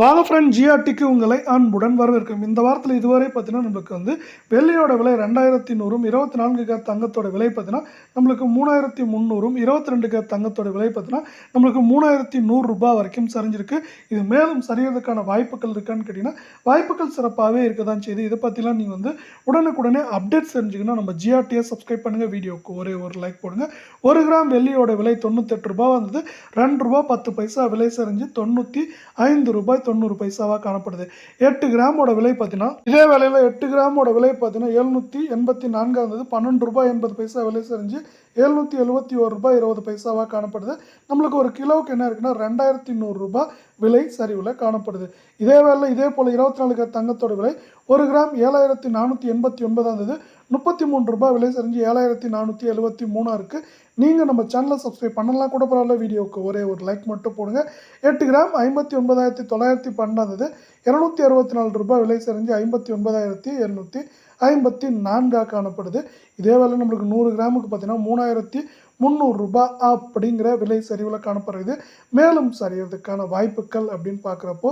வாங்க ஃப்ரெண்ட் ஜிஆர்டிக்கு உங்களை அன்புடன் வரவேற்கும். இந்த வாரத்தில் இதுவரை பார்த்தீங்கன்னா நம்மளுக்கு வந்து வெள்ளியோட விலை ரெண்டாயிரத்தி நூறும் இருபத்தி நான்கு கேர் தங்கத்தோட விலை பார்த்தீங்கன்னா நம்மளுக்கு மூணாயிரத்தி முந்நூறும் இருபத்தி ரெண்டு கேர் தங்கத்தோட விலை பார்த்தீங்கன்னா நம்மளுக்கு மூணாயிரத்தி நூறு ரூபாய் வரைக்கும் சரிஞ்சிருக்கு. இது மேலும் சரியறதுக்கான வாய்ப்புகள் இருக்கான்னு கேட்டிங்கன்னா வாய்ப்புகள் சிறப்பாகவே இருக்க தான் செய்யுது. இதை பற்றிலாம் நீங்கள் வந்து உடனுக்குடனே அப்டேட் தெரிஞ்சுக்கணும். நம்ம ஜிஆர்டியை சப்ஸ்கிரைப் பண்ணுங்கள் வீடியோக்கு ஒரே ஒரு லைக் போடுங்க. ஒரு கிராம் வெள்ளியோட விலை தொண்ணூத்தெட்டு ரூபாய் வந்தது. ரெண்டு ரூபா பத்து பைசா விலை சரிஞ்சு தொண்ணூற்றி ஐந்து ரூபாய் தொண்ணூறு பைசாவாக காணப்படுது. எட்டு கிராமோட விலை பார்த்தீங்கன்னா இதே வேலையில் எட்டு கிராமோட விலை பார்த்தீங்கன்னா எழுநூற்றி எண்பத்தி நான்காக இருந்தது பன்னெண்டு ரூபாய் எண்பது பைசா விலை சரிஞ்சு எழுநூற்றி எழுபத்தி ஒரு ரூபாய் இருபது பைசாவாக காணப்படுது. நம்மளுக்கு ஒரு கிலோவுக்கு என்ன இருக்குன்னா ரெண்டாயிரத்தி நூறுரூபா விலை சரிவில் காணப்படுது. இதே வேலையில் இதே போல் இருபத்தி நாலு கிராம் தங்கத்தோட விலை ஒரு கிராம் ஏழாயிரத்தி நானூற்றி எண்பத்தி ஒன்பதாம் இருந்தது முப்பத்தி மூணு ரூபாய் விலை செஞ்சு ஏழாயிரத்தி நானூற்றி எழுபத்தி மூணாக இருக்குது நீங்கள் நம்ம சேனலை சப்ஸ்கிரைப் பண்ணலாம் கூட பரவாயில்ல வீடியோவுக்கு ஒரே ஒரு லைக் மட்டும் போடுங்க. எட்டு கிராம் ஐம்பத்தி ஒன்பதாயிரத்தி தொள்ளாயிரத்தி பன்னெண்டு இரநூத்தி அறுபத்தி நாலு ரூபாய் விலை செஞ்சு ஐம்பத்தி ஒன்பதாயிரத்தி எழுநூற்றி ஐம்பத்தி நான்காக காணப்படுது. இதே வேலை நம்மளுக்கு நூறு கிராமுக்கு பார்த்தீங்கன்னா மூணாயிரத்தி முந்நூறு அப்படிங்கிற விலை சரிவில் காணப்படுறது மேலும் சரியறதுக்கான வாய்ப்புகள் அப்படின்னு பார்க்குறப்போ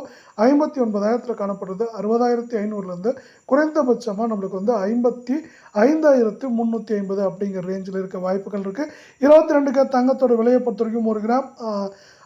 ஐம்பத்தி ஒன்பதாயிரத்தில் காணப்படுறது அறுபதாயிரத்தி ஐநூறுலேருந்து குறைந்தபட்சமாக நம்மளுக்கு வந்து ஐம்பத்தி ஐந்தாயிரத்து முந்நூற்றி ஐம்பது அப்படிங்கிற ரேஞ்சில் இருக்க வாய்ப்புகள் இருக்குது இருபத்தி ரெண்டுக்கு தங்கத்தோட விலையை பொறுத்த வரைக்கும் ஒரு கிராம்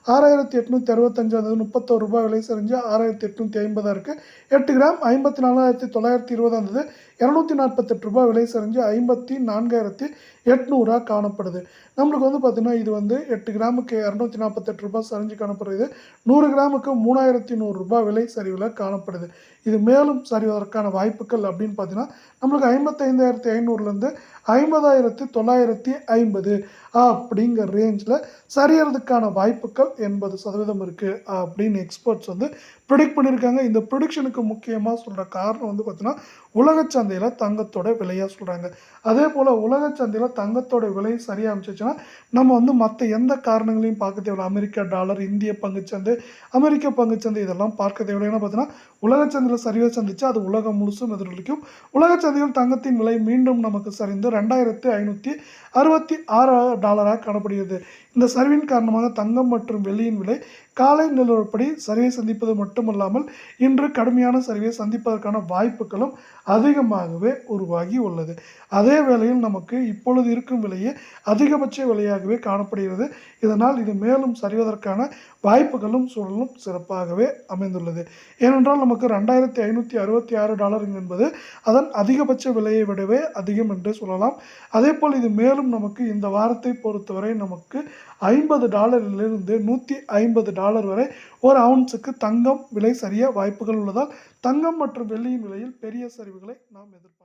ஆறாயிரத்தி எட்நூற்றி அறுபத்தஞ்சு அது முப்பத்தோரு ரூபாய் விலை சரிஞ்சு ஆறாயிரத்தி எட்நூற்றி ஐம்பதாக இருக்குது எட்டு கிராம் ஐம்பத்தி நாலாயிரத்தி தொள்ளாயிரத்தி இருபதாக இருந்தது இரநூத்தி நாற்பத்தெட்டு ரூபாய் விலை சரிஞ்சு ஐம்பத்தி நான்காயிரத்தி எட்நூறா காணப்படுது. நம்மளுக்கு வந்து பார்த்திங்கன்னா இது வந்து எட்டு கிராமுக்கு இரநூத்தி நாற்பத்தெட்டு ரூபாய் சரிஞ்சு காணப்படுது. நூறு கிராமுக்கு மூணாயிரத்தி நூறுரூபா விலை சரிவில் காணப்படுது. இது மேலும் சரிவதற்கான வாய்ப்புகள் அப்படின்னு பார்த்தீங்கன்னா நம்மளுக்கு ஐம்பத்தைந்தாயிரத்தி ஐநூறுலேருந்து ஐம்பதாயிரத்தி தொள்ளாயிரத்தி ஐம்பது அப்படிங்கிற ரேஞ்சில் சரியறதுக்கான வாய்ப்புகள் எண்பது சதவீதம் இருக்குது அப்படின்னு எக்ஸ்பர்ட்ஸ் வந்து ப்ரிடிக்ட் பண்ணியிருக்காங்க. இந்த ப்ரிடிக்ஷனுக்கு முக்கியமாக சொல்கிற காரணம் வந்து பார்த்தீங்கன்னா உலக சந்தையில் தங்கத்தோட விலையாக சொல்கிறாங்க அதே போல் உலக சந்தையில் தங்கத்தோட விலை சரியாக அமைச்சிச்சுன்னா நம்ம வந்து மற்ற எந்த காரணங்களையும் பார்க்க தேவையில்லை. அமெரிக்கா டாலர் இந்திய பங்குச்சந்தை அமெரிக்க பங்குச்சந்தை இதெல்லாம் பார்க்க தேவையில்லை. ஏன்னா பார்த்தீங்கன்னா உலக சந்தையில் சரிவை சந்திச்சு அது உலகம் முழுசும் எதிரொலிக்கும். உலக சந்தையில் தங்கத்தின் விலை மீண்டும் நமக்கு சரிந்து ரெண்டாயிரத்து ஐநூற்றி அறுபத்தி ஆறு டாலராக காணப்படுகிறது. இந்த சரிவின் காரணமாக தங்கம் மற்றும் மற்றும் வெள்ளியின் விலை காலை நிலவரப்படி சரிவை சந்திப்பது மட்டுமல்லாமல் இன்று கடுமையான சரிவை சந்திப்பதற்கான வாய்ப்புகளும் அதிகமாகவே உருவாகி உள்ளது. அதே வேளையில் நமக்கு இப்பொழுது இருக்கும் விலையே அதிகபட்ச விலையாகவே காணப்படுகிறது. இதனால் இது மேலும் சரிவதற்கான வாய்ப்புகளும் சூழலும் சிறப்பாகவே அமைந்துள்ளது. ஏனென்றால் நமக்கு ரெண்டாயிரத்தி ஐநூற்றி அறுபத்தி ஆறு டாலர் என்பது அதன் அதிகபட்ச விலையை விடவே அதிகம் என்று சொல்லலாம். அதே போல் இது மேலும் நமக்கு இந்த வாரத்தை பொறுத்தவரை நமக்கு ஐம்பது டாலரிலிருந்து நூற்றி ஐம்பது டாலர் வரை ஒரு அவுன்ஸுக்கு தங்கம் விலை சரிய வாய்ப்புகள் உள்ளதால் தங்கம் மற்றும் வெள்ளியின் விலையில் பெரிய சரிவுகளை நாம் எதிர்பார்க்கலாம்.